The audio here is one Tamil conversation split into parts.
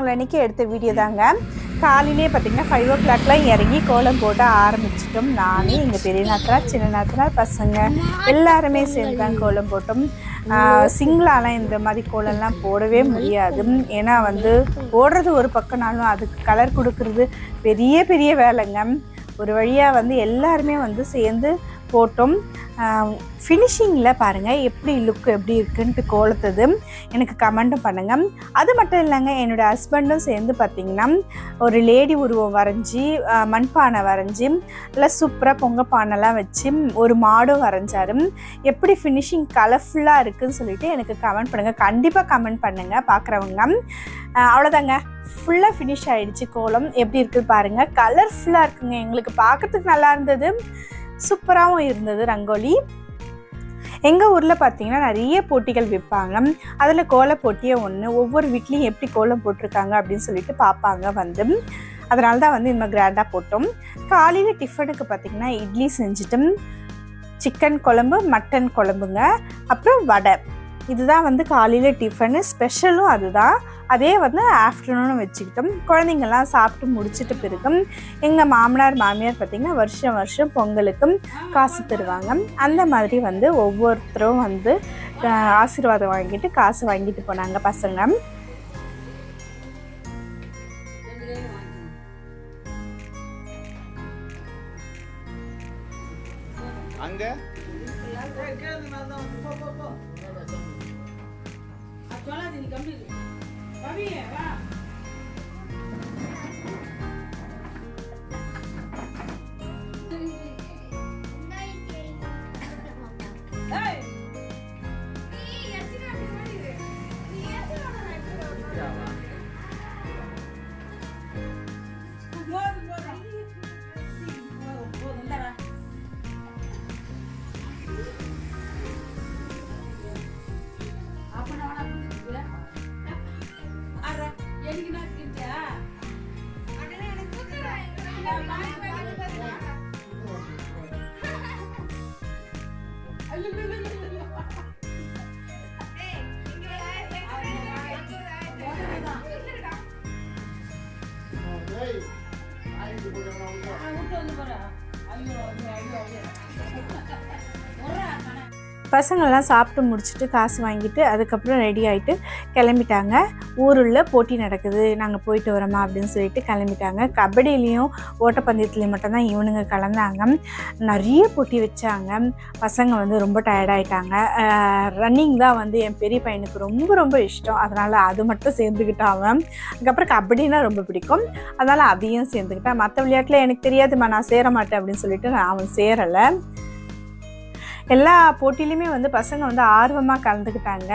மாட்டுப்பொங்கல் அன்னைக்கு எடுத்த வீடியோ தாங்க. காலையிலே பார்த்திங்கன்னா ஃபைவ் ஓ கிளாக்லாம் இறங்கி கோலம் போட ஆரம்பிச்சிட்டோம். நானே எங்கள் பெரிய நாத்தனார் சின்ன நாத்தனார் பசங்க எல்லாருமே சேர்ந்து தான் கோலம் போட்டோம். சிங்கிளாலாம் இந்த மாதிரி கோலம்லாம் போடவே முடியாது. ஏன்னா வந்து போடுறது ஒரு பக்கம்னாலும் அதுக்கு கலர் கொடுக்கறது பெரிய பெரிய வேலைங்க. ஒரு வழியாக வந்து எல்லாருமே வந்து சேர்ந்து போட்டோம். ஃபினிஷிங்கில் பாருங்கள் எப்படி லுக் எப்படி இருக்குன்ட்டு கோலத்தது. எனக்கு கமெண்ட்டும் பண்ணுங்கள் அது மட்டும் இல்லைங்க என்னோடய ஹஸ்பண்டும் சேர்ந்து பார்த்திங்கன்னா ஒரு லேடி உருவம் வரைஞ்சி மண்பானை வரைஞ்சி நல்லா சூப்பராக பொங்க பானைலாம் வச்சு ஒரு மாடும் வரைஞ்சாரு. எப்படி ஃபினிஷிங் கலர்ஃபுல்லாக இருக்குதுன்னு சொல்லிட்டு எனக்கு கமெண்ட் பண்ணுங்கள் கண்டிப்பாக கமெண்ட் பண்ணுங்கள் பார்க்குறவங்க அவ்வளோதாங்க ஃபுல்லாக ஃபினிஷ் ஆகிடுச்சு கோலம். எப்படி இருக்குது பாருங்கள் கலர்ஃபுல்லாக இருக்குங்க. எங்களுக்கு பார்க்கறதுக்கு நல்லா இருந்தது. சூப்பராகவும் இருந்தது ரங்கோலி. எங்கள் ஊரில் பார்த்தீங்கன்னா நிறைய போட்டிகள் வைப்பாங்க. அதில் கோல போட்டியே ஒன்று ஒவ்வொரு வீட்லேயும் எப்படி கோலம் போட்டிருக்காங்க அப்படின்னு சொல்லிட்டு பார்ப்பாங்க வந்து. அதனால தான் வந்து இந்த மாதிரி கிராண்டாக போட்டோம். காலையில் டிஃபனுக்கு பார்த்தீங்கன்னா இட்லி செஞ்சுட்டு சிக்கன் குழம்பு மட்டன் குழம்புங்க. அப்புறம் வடை. இதுதான் வந்து காலையில் டிஃபனு ஸ்பெஷலும் அதுதான். அதே வந்து ஆஃப்டர்நூனும் வச்சுக்கிட்டோம். குழந்தைங்கள்லாம் சாப்பிட்டு முடிச்சிட்டு பிறகு எங்கள் மாமனார் மாமியார் பார்த்திங்கன்னா வருஷம் வருஷம் பொங்கலுக்கும் காசு தருவாங்க. அந்த மாதிரி வந்து ஒவ்வொருத்தரும் வந்து ஆசீர்வாதம் வாங்கிட்டு காசு வாங்கிட்டு போனாங்க பசங்க. அங்க? சொல்லாது நீ கம்பி ரவி வா Thank you. பசங்கள்லாம் சாப்பிட்டு முடிச்சுட்டு காசு வாங்கிட்டு அதுக்கப்புறம் ரெடி ஆகிட்டு கிளம்பிட்டாங்க. ஊருள்ள போட்டி நடக்குது. நாங்கள் போயிட்டு வரோமா அப்படின்னு சொல்லிட்டு கிளம்பிட்டாங்க. கபடியிலையும் ஓட்டப்பந்தயத்துலேயும் மட்டும்தான் இவனுங்க கலந்தாங்க. நிறைய போட்டி வச்சாங்க. பசங்க வந்து ரொம்ப டயர்டாயிட்டாங்க ரன்னிங் தான் வந்து என் பெரிய பையனுக்கு ரொம்ப ரொம்ப இஷ்டம். அதனால் அது மட்டும் சேர்ந்துக்கிட்டான் அவன். அதுக்கப்புறம் கபடினா ரொம்ப பிடிக்கும். அதனால் அதையும் சேர்ந்துக்கிட்டான் மற்ற விளையாட்டில் எனக்கு தெரியாதும்மா நான் சேர மாட்டேன் அப்படின்னு சொல்லிட்டு நான் அவன் சேரலை. எல்லா போட்டியிலையுமே வந்து பசங்க வந்து ஆர்வமாக கலந்துக்கிட்டாங்க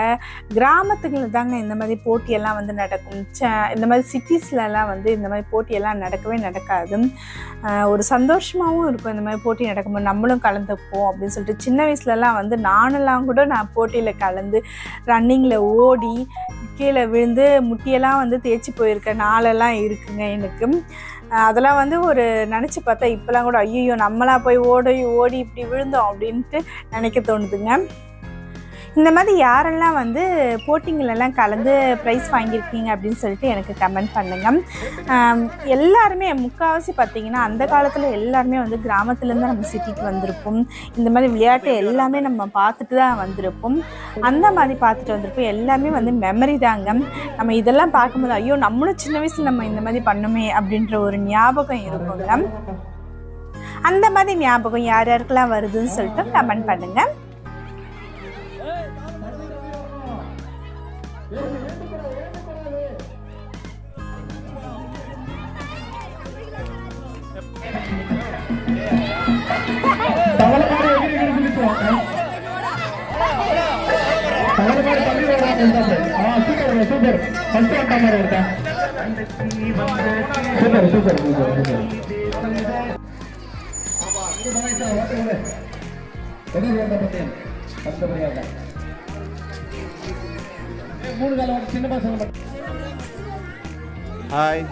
கிராமத்துகளில் தாங்க இந்த மாதிரி போட்டியெல்லாம் வந்து நடக்கும். இந்த மாதிரி சிட்டிஸ்லலாம் வந்து இந்த மாதிரி போட்டியெல்லாம் நடக்கவே நடக்காது. ஒரு சந்தோஷமாகவும் இருக்கும் இந்த மாதிரி போட்டி நடக்கும்போது நம்மளும் கலந்துப்போம் அப்படின்னு சொல்லிட்டு. சின்ன வயசுலலாம் வந்து நானெல்லாம் கூட நான் போட்டியில் கலந்து ரன்னிங்கில் ஓடி கீழே விழுந்து முட்டியெல்லாம் வந்து தேய்ச்சி போயிருக்க நாளெல்லாம் இருக்குங்க எனக்கு. அதெல்லாம் வந்து ஒரு நினச்சி பார்த்தா இப்போலாம் கூட ஐயோ நம்மளாம் போய் ஓடி ஓடி இப்படி விழுந்தோம் அப்படின்ட்டு நினைக்க தோணுதுங்க. இந்த மாதிரி யாரெல்லாம் வந்து போட்டிங்களெல்லாம் கலந்து ப்ரைஸ் வாங்கியிருக்கீங்க அப்படின்னு சொல்லிட்டு எனக்கு கமெண்ட் பண்ணுங்க. எல்லாருமே முக்கால்வாசி பார்த்தீங்கன்னா அந்த காலத்தில் எல்லாருமே வந்து கிராமத்துலேருந்து நம்ம சிட்டிக்கு வந்திருப்போம். இந்த மாதிரி விளையாட்டு எல்லாமே நம்ம பார்த்துட்டு தான் வந்திருப்போம். அந்த மாதிரி பார்த்துட்டு வந்திருப்போம். எல்லாமே வந்து மெமரி தாங்க. நம்ம இதெல்லாம் பார்க்கும்போது ஐயோ நம்மளும் சின்ன வயசில் நம்ம இந்த மாதிரி பண்ணுமே அப்படின்ற ஒரு ஞாபகம் இருக்குங்க. அந்த மாதிரி ஞாபகம் யார் யாருக்கெல்லாம் வருதுன்னு சொல்லிட்டு கமெண்ட் பண்ணுங்கள் சூப்பர் சூப்பர். ஃபர்ஸ்ட் வந்தா மாதிரி இருக்கா சூப்பர் சூப்பர் சூப்பர் சூப்பர் கஷ்டப்படுறாங்க மூணு கால சின்ன பசங்க மட்டும் ஹாய்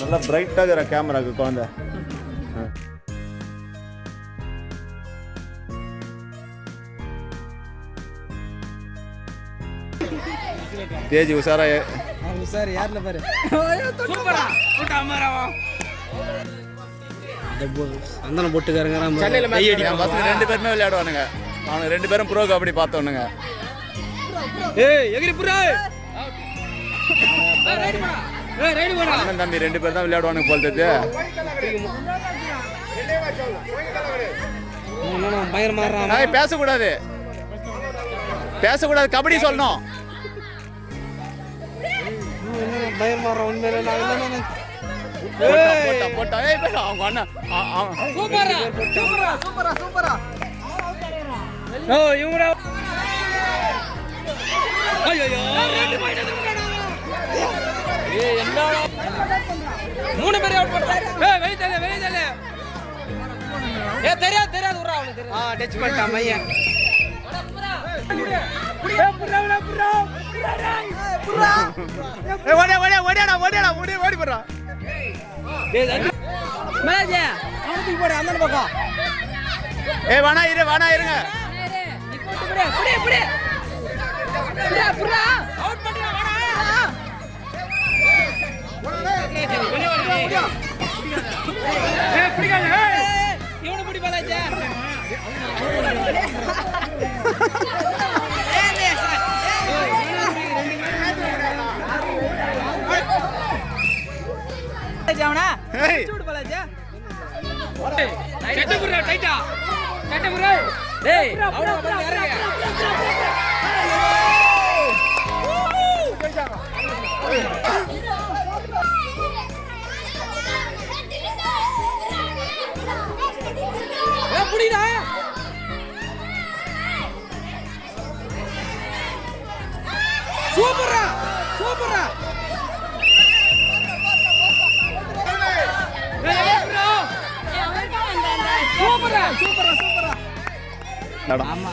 நல்லா பிரைட்டாகிற கேமராக்கு குழந்தை. தேஜ் உஷாரா சார் யார்ல பாரு? சூப்பரா. கூட்ட அமரவா. சந்தன பசங்க ரெண்டு பேருமே விளையாடுவானுங்க. அவங்க ரெண்டு பேரும் ப்ரோ கபடி பார்த்தோனுங்க ஏய் எகிரி புரா. அண்ணன் தம்பி ரெண்டு பேர் தான் விளையாடுவானுங்க போல் தெரிஞ்சு பேசக்கூடாது. பேசக்கூடாது. கபடி சொல்லணும். பயங்கர மாறான் உண்மையில நான் என்ன போட்டா, போட்டா, போட்டா. ஏய், போய் அவங்க அண்ணன் அ- அவன் சூப்பரா சூப்பரா சூப்பரா சூப்பரா. ஓ இவங்கடா ஐயோ ஏய் என்னடா? மூணு பேர் அவுட் பண்ணிட்டாரு ஏய் வெளிய தள்ளு வெளிய தள்ளு ஏய் தெரியாது தெரியாது அவனுக்கு ஆ டச் பண்ணிட்டான் மையன். ஏ வேணா இரு வேணா இருங்க இவனை பிடி பாலாச்சா ஏய் சூடு பாலாஜி கெட்ட புறா டைட்டா கெட்ட புறா டேய் அவன வந்து இறங்க ஏய் புடிடா சூப்பரா சூப்பரா. சூப்பரா சூப்பரா சூப்பரா. ஆமா.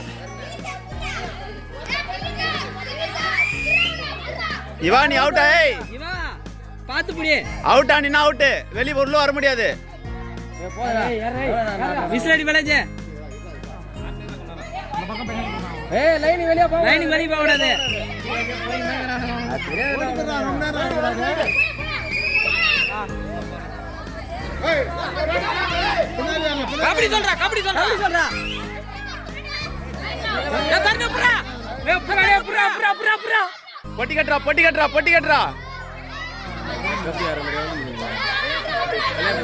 இவா நீ அவுட்டா ஏய். இவா பாத்து புடி அவுட்டா நீ அவுட்டு வெளிய உள்ள வர முடியாது. விசிலடி விளைஞ்ச ஏய் லைன் வெளிய போ. லைன் வெளிய போக கூடாது கபடி சொல்றா கபடி சொல்றா. சொல்றா. பொட்டி கட்டுறா பொட்டி கட்டுறா பொட்டி கட்டுறா.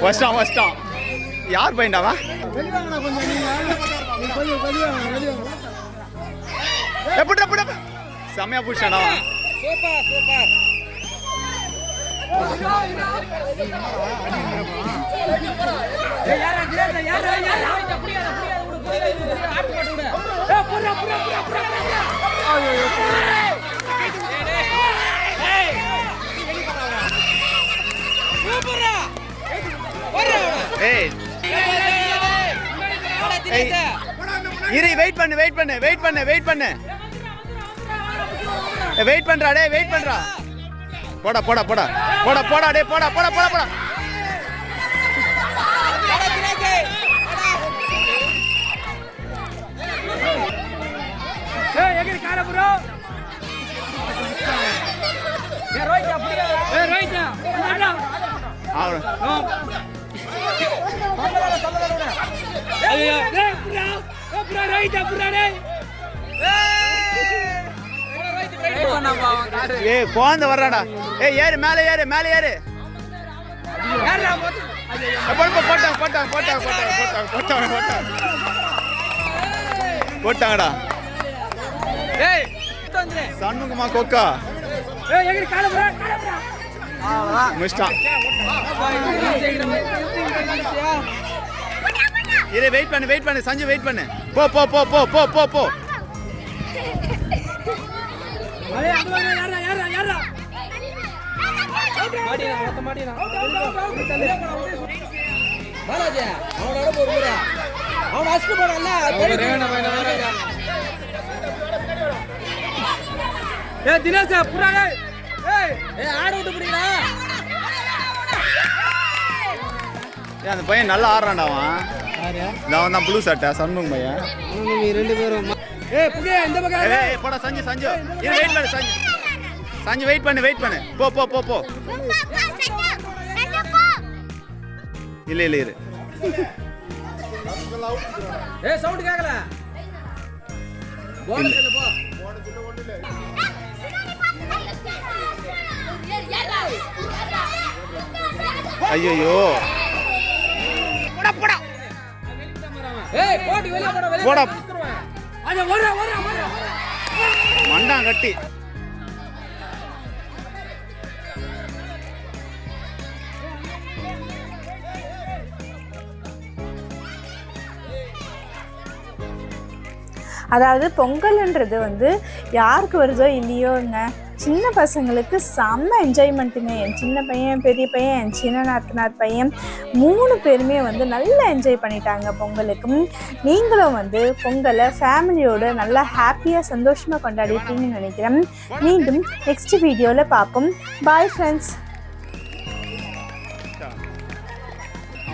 வஸ்டான் வஸ்டான் யார் பையன்டாவா எப்படி எப்படி செமையா புடிச்சானா சூப்பர் சூப்பர். இரு வெயிட் பண்ணு வெயிட் பண்ணு வெயிட் பண்ணு வெயிட் பண்ணு. வெயிட் பண்றா டேய் வெயிட் பண்றா. போடா போடா போடா. போடா போடா டேய் போடா போடா போடா போடா. எகிரி கார ஏ குழந்தை வர்றாடா. ஏய் ஏறு மேலே ஏறு மேலே ஏறு. போட்டாங்க போட்டாங்க போட்டாங்க போட்டாங்க போட்டாங்க போட்டாங்க போட்டாங்கடா. ஏய் சண்முகமா கோக்கா. ஏய் எங்க கால போற கால போற முடிச்சிட்டான் இரு வெயிட் பண்ணு வெயிட் பண்ணு சஞ்சு வெயிட் பண்ணு. போ போ போ போ போ போ போ. பாலாஜி அவனோட போடுற அவன் அஸ்ட் போடல ஏ தினேஷ் புறா ஏய் ஏய். ஆட விட்டு புடிடா அந்த பையன் நல்லா ஆடுறான்டா அவன். இந்த அவன் தான் ப்ளூ சட்டை சண்முகம் பையன். ரெண்டு பேரும் ஏய் புடியா இந்த பக்கம் ஏய், ஏய், போடா சஞ்சு சஞ்சு. இரு வெயிட் பண்ணு சஞ்சு. சஞ்சு வெயிட் பண்ணு வெயிட் பண்ணு. போ போ போ போ. இல்ல இல்ல இரு. ஏய் சவுண்ட் கேக்கல. போடு சொல்லு போ. ஐயோ ஏய் போட்டு வெளிய போடா வெளிய போடா. அத அதாவது பொங்கல்ன்றது வந்து யாருக்கு வருதோ இல்லையோங்க. சின்ன பசங்களுக்கு செம்ம என்ஜாய்மெண்ட்டுங்க என் சின்ன பையன் பெரிய பையன் என் சின்ன நாத்தனார் பையன் மூணு பேருமே வந்து நல்லா என்ஜாய் பண்ணிட்டாங்க பொங்கலுக்கு. நீங்களும் வந்து பொங்கலை ஃபேமிலியோடு நல்லா ஹாப்பியாக சந்தோஷமாக கொண்டாடிட்டீங்கன்னு நினைக்கிறேன். மீண்டும் நெக்ஸ்ட் வீடியோவில் பார்ப்போம். Bye friends